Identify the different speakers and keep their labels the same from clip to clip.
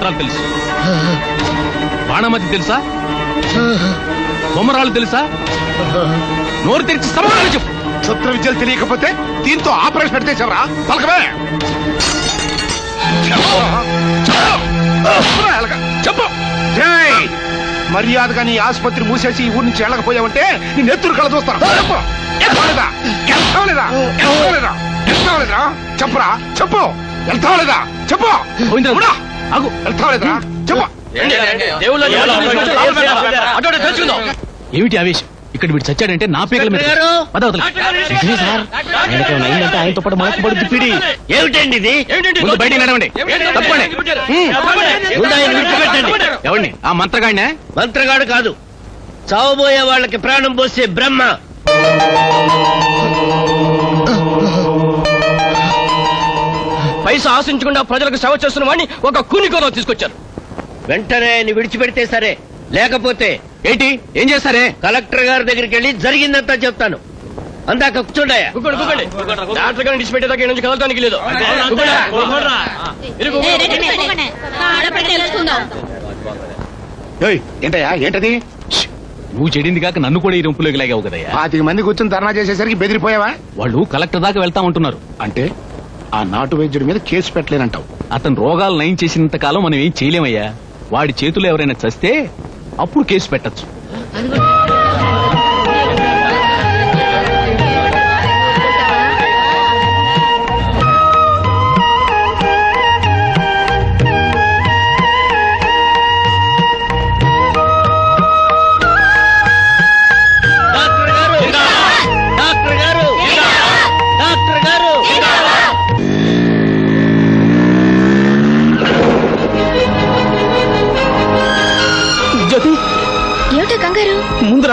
Speaker 1: మంత్రాలు తెలుసు. బాణమతి తెలుసా? బొమ్మరాలు తెలుసా? నోరు తెరిచి సమాధానం చెప్పు.
Speaker 2: శస్త్ర విద్యలు తెలియకపోతే దీంతో ఆపరేషన్ పెడితే చెవరా? పలకమే చెప్పు. మర్యాదగా నీ ఆసుపత్రి మూసేసి ఈ ఊరి నుంచి వెళ్ళకపోయావంటే నీ నెత్తురు కళ చూస్తాను. చెప్పు? చెప్పురా? చెప్పు. వెళ్తావా లేదా చెప్పు.
Speaker 1: ఆగు.
Speaker 2: వెళ్తావా చెప్పు.
Speaker 1: ఏమిటి ఆవేశం? ఇక్కడ వీడు చచ్చాడంటే నా పేర్ల మీద సార్? ఆయనకేమైనా అయిందంటే ఆయనతో పాటు మనకు పడుద్ది పీడి
Speaker 3: ఏమిటండి ఇది?
Speaker 1: ముందు బయటికి నడవండి. తప్పండి
Speaker 3: ముందు ఆయన విడిచిపెట్టండి
Speaker 1: ఎవరిని? ఆ మంత్రగాడినే?
Speaker 3: మంత్రగాడు కాదు. చావబోయే వాళ్ళకి ప్రాణం పోసే బ్రహ్మ.
Speaker 4: పైసా ఆశించకుండా ప్రజలకు సేవ చేస్తున్న వాడిని ఒక కూనికోలో తీసుకొచ్చారు.
Speaker 3: వెంటనే ఆయన విడిచిపెడితే సరే. లేకపోతే
Speaker 1: ఏంటి? ఏం చేస్తారే?
Speaker 3: కలెక్టర్ గారి దగ్గరికి వెళ్ళి జరిగిందంతా చెప్తాను. అందాక కూర్చోండాయా
Speaker 4: కూకోండి కూకోండి డాక్టర్ గారిని డిసిపెట్టేదాకా నుంచి కదలటానికి లేదు. కూకోండి. ఇరుగు, కూకోండి.
Speaker 2: ఏయ్, ఏంటయ్యా ఏంటది?
Speaker 1: నువ్వు చెడింది కాక నన్ను కూడా ఈ రొంపులోకి లాగావు కదయ్యా.
Speaker 2: పాతిక మంది కూర్చొని ధర్నా చేసేసరికి బెదిరిపోయావా?
Speaker 1: వాళ్ళు కలెక్టర్ దాకా వెళ్తా ఉంటున్నారు.
Speaker 2: అంటే? ఆ నాటు వైద్యుడి మీద కేసు పెట్టలేనంటావు.
Speaker 1: అతను రోగాలు నయం చేసినంత కాలం మనం ఏం చేయలేమయ్యా? వాడి చేతులు ఎవరైనా చస్తే అప్పుడు కేసు పెట్టచ్చు.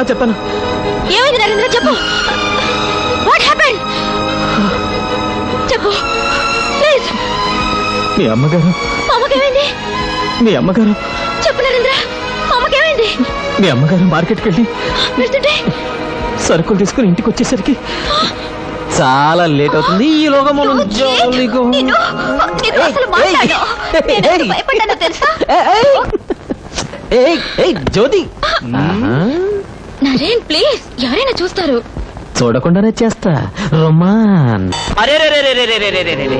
Speaker 1: చెప్పాను.
Speaker 5: ఏమైంది నరేంద్ర చెప్పు. వాట్ హ్యాపెండ్ చెప్పు. ప్లీజ్
Speaker 6: మీ అమ్మగారు?
Speaker 5: అమ్మకేమైంది?
Speaker 6: మీ అమ్మగారు?
Speaker 5: చెప్పు నరేంద్ర. అమ్మకేమైంది?
Speaker 6: మీ అమ్మగారు మార్కెట్కి వెళ్ళి
Speaker 5: వెళ్తుంటే
Speaker 6: సరుకులు తీసుకుని ఇంటికి వచ్చేసరికి చాలా లేట్ అవుతుంది. ఈలోగా మనం జాలీగా జ్యోతి.
Speaker 5: నరేన్ ప్లీజ్ ఎవరైనా చూస్తారు.
Speaker 6: చూడకుండానే చేస్తా. రొమాన్.
Speaker 3: అరే రే రే రే రే రేరే రేరే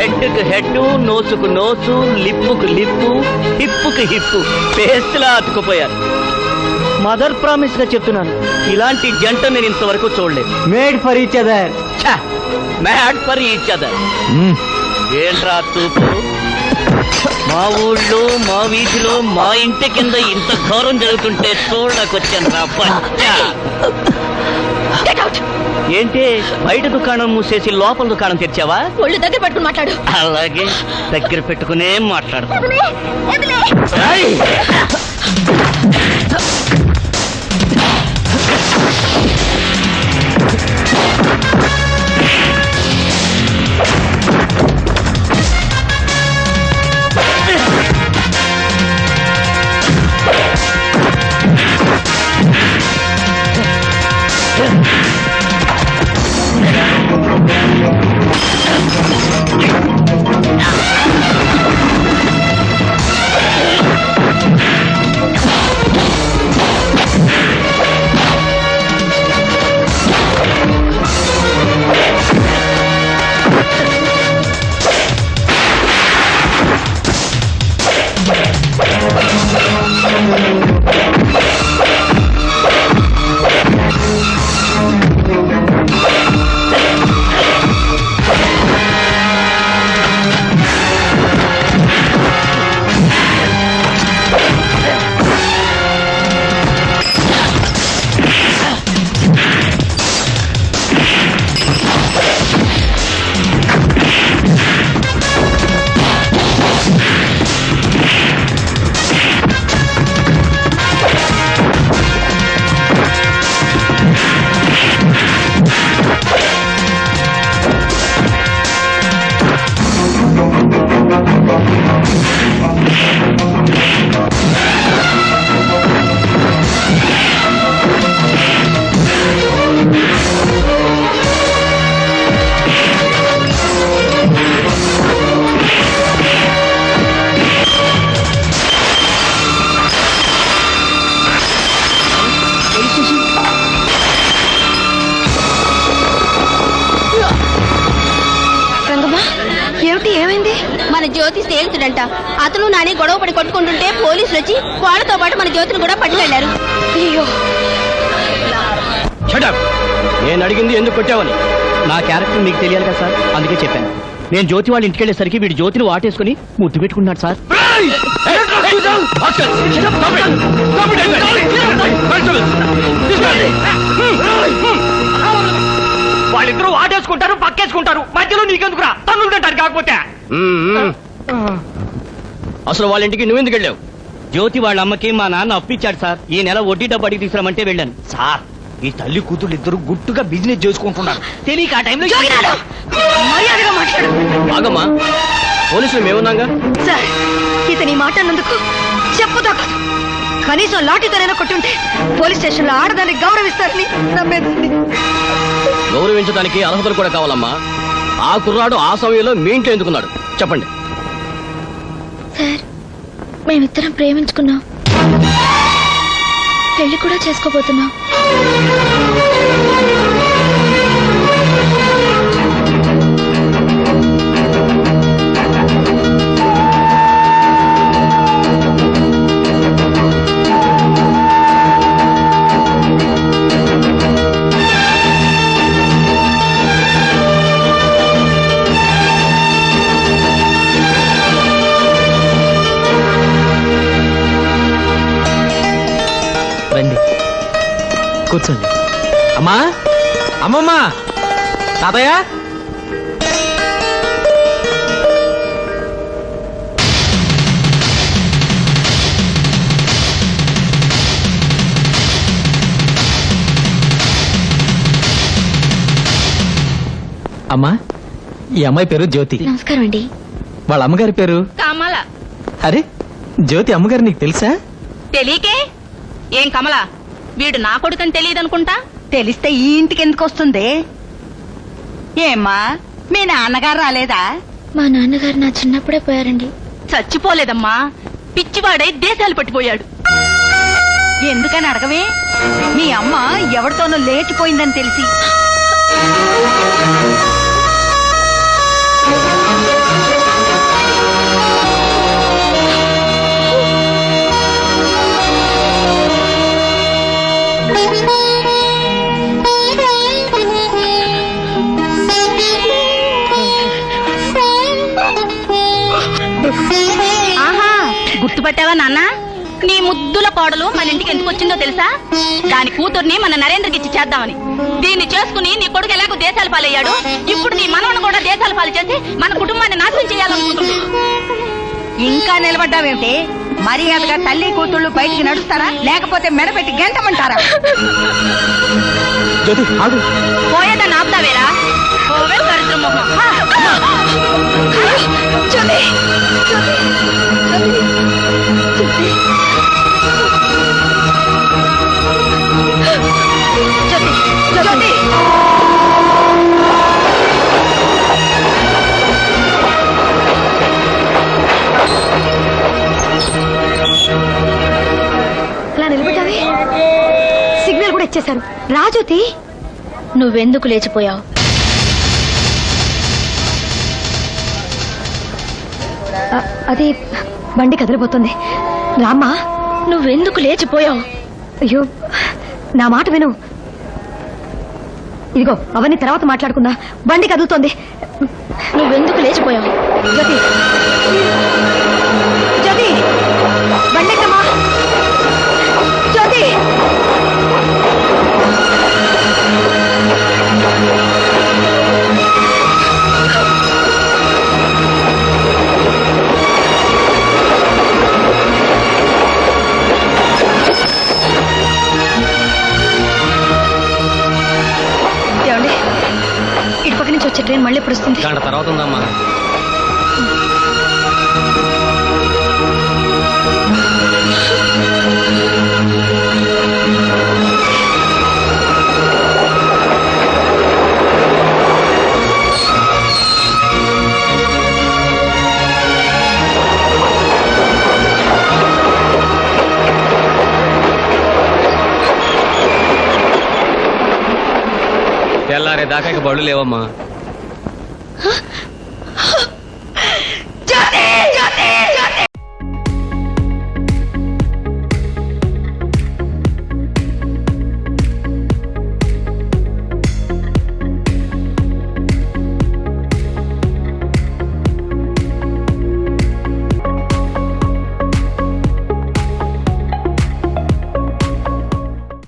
Speaker 3: హెడ్కు హెడ్ నోసుకు నోసు లిప్పుకు లిప్పు హిప్పుకు హిప్పు. పేస్ట్లా అతుకుపోయారు మదర్ ప్రామిస్గా చెప్తున్నాను. ఇలాంటి జంట నేను ఇంతవరకు చూడలేదు.
Speaker 6: Made for each other.
Speaker 3: Mad for each other. ఏంట్రా చూపు మా ఊళ్ళో మా వీధిలో మా ఇంటి కింద ఇంత ఘోరం జరుగుతుంటే చూడకొచ్చాను రా బచ్చా.
Speaker 5: గెట్ అవుట్
Speaker 3: ఏంటి? బయట దుకాణం మూసేసి లోపల దుకాణం తెరిచావా?
Speaker 5: ఒళ్ళు దగ్గర పట్టుకుని మాట్లాడు.
Speaker 3: అలాగే దగ్గర పెట్టుకునే మాట్లాడతాం
Speaker 5: వదిలే, వదిలే.
Speaker 7: మన జ్యోతి స్నేహితుడంట అతను నాని గొడవ పడి కొట్టుకుంటుంటే పోలీసులు వచ్చి వాళ్ళతో పాటు మన జ్యోతిని కూడా పట్టుకెళ్ళారు అయ్యో
Speaker 4: నేను అడిగింది ఎందుకు కొట్టావని
Speaker 8: నా క్యారెక్టర్ మీకు తెలియాలి కదా సార్ అందుకే చెప్పాను నేను జ్యోతి వాళ్ళ ఇంటికి వెళ్ళేసరికి వీడు జ్యోతిని వాటేసుకుని ముద్దు పెట్టుకున్నాడు సార్ వాటేసుకుంటారు పక్కేసుకుంటారు. మధ్యలో నీకెందుకురా? తన్నులు తింటారు కాకపోతే. అసలు వాళ్ళ ఇంటికి నువ్వెందుకు వెళ్ళావు? జ్యోతి వాళ్ళ అమ్మకి మా నాన్న అప్పిచ్చాడు సార్. ఈ నెల వడ్డీ డబ్బు అడిగి తీసుకురామంటే వెళ్ళాను. సార్ ఈ తల్లి కూతురు ఇద్దరు గుట్టుగా బిజినెస్ చేసుకుంటున్నారు. తెలియక ఆ టైంలో
Speaker 7: మర్యాదగా మాట్లాడు.
Speaker 4: బాగమ్మా పోలీసులు మేమున్నాగా?
Speaker 7: సార్ ఇతని మాట అన్నందుకు చెప్పు తగ్గదు కనీసం లాఠీతోనైనా కొట్టుంటే పోలీస్ స్టేషన్లో ఆడదాన్ని గౌరవిస్తారని నమ్మేదండి.
Speaker 4: గౌరవించడానికి అర్హతలు కూడా కావాలమ్మా. ఆ కుర్రాడు ఆ సమయంలో మీ ఇంట్లో ఎందుకున్నాడు? చెప్పండి.
Speaker 7: సార్ మేమిద్దరం ప్రేమించుకున్నాం. పెళ్ళి కూడా చేసుకోబోతున్నాం.
Speaker 6: అమ్మా? అమ్మమ్మ! తాతయ్య? అమ్మా ఈ అమ్మాయి పేరు జ్యోతి.
Speaker 7: నమస్కారం అండి.
Speaker 6: వాళ్ళ అమ్మగారి పేరు?
Speaker 9: కమల.
Speaker 6: అరే జ్యోతి అమ్మగారు నీకు తెలుసా?
Speaker 9: తెలియకే? ఏం కమల? వీడు నా కొడుకని తెలియదనుకుంటా?
Speaker 10: తెలిస్తే ఈ ఇంటికి ఎందుకు వస్తుంది? ఏమ్మా మీ నాన్నగారు రాలేదా?
Speaker 7: మా నాన్నగారు నా చిన్నప్పుడే పోయారండి.
Speaker 9: చచ్చిపోలేదమ్మా పిచ్చివాడై దేశాలు పట్టిపోయాడు.
Speaker 10: ఎందుకని అడగవే? మీ అమ్మ ఎవరితోనో లేచిపోయిందని తెలిసి.
Speaker 9: ఆహా గుర్తుపట్టావా నాన్న? నీ ముద్దుల కోడలు మన ఇంటికి ఎందుకు వచ్చిందో తెలుసా? దాని కూతుర్ని మన నరేంద్రకి ఇచ్చి చేద్దామని. దీన్ని చేసుకుని నీ కొడుకు ఎలాగో దేశాల పాలయ్యాడు? ఇప్పుడు నీ మనవను కూడా దేశాల పాలు చేసి మన కుటుంబాన్ని నాశనం చేయాలనుకుంటుంది
Speaker 10: ఇంకా నిలబడ్డావేమిటి? మర్యాదగా తల్లి కూతుళ్ళు బయటికి నడుస్తారా? లేకపోతే మెడపెట్టి గెంటమంటారా
Speaker 9: పోయేదాన్ని ఆపుతావేరా? దరిద్రం
Speaker 7: సిగ్నల్ కూడా ఇచ్చేశారు. రాజోతి నువ్వెందుకు లేచిపోయావు? అది బండి కదిలిపోతుంది. రామ్మా నువ్వెందుకు లేచిపోయావు? అయ్యో నా మాట విను. ఇదిగో అవన్నీ తర్వాత మాట్లాడుకుందా. బండి కదులుతోంది. నువ్వెందుకు లేచిపోయావు? జ్యోతి మళ్ళీ ఎప్పుడు వస్తుంది
Speaker 4: గంట తర్వాత ఉందమ్మా. తెల్లారే దాకా బళ్ళు లేవమ్మా.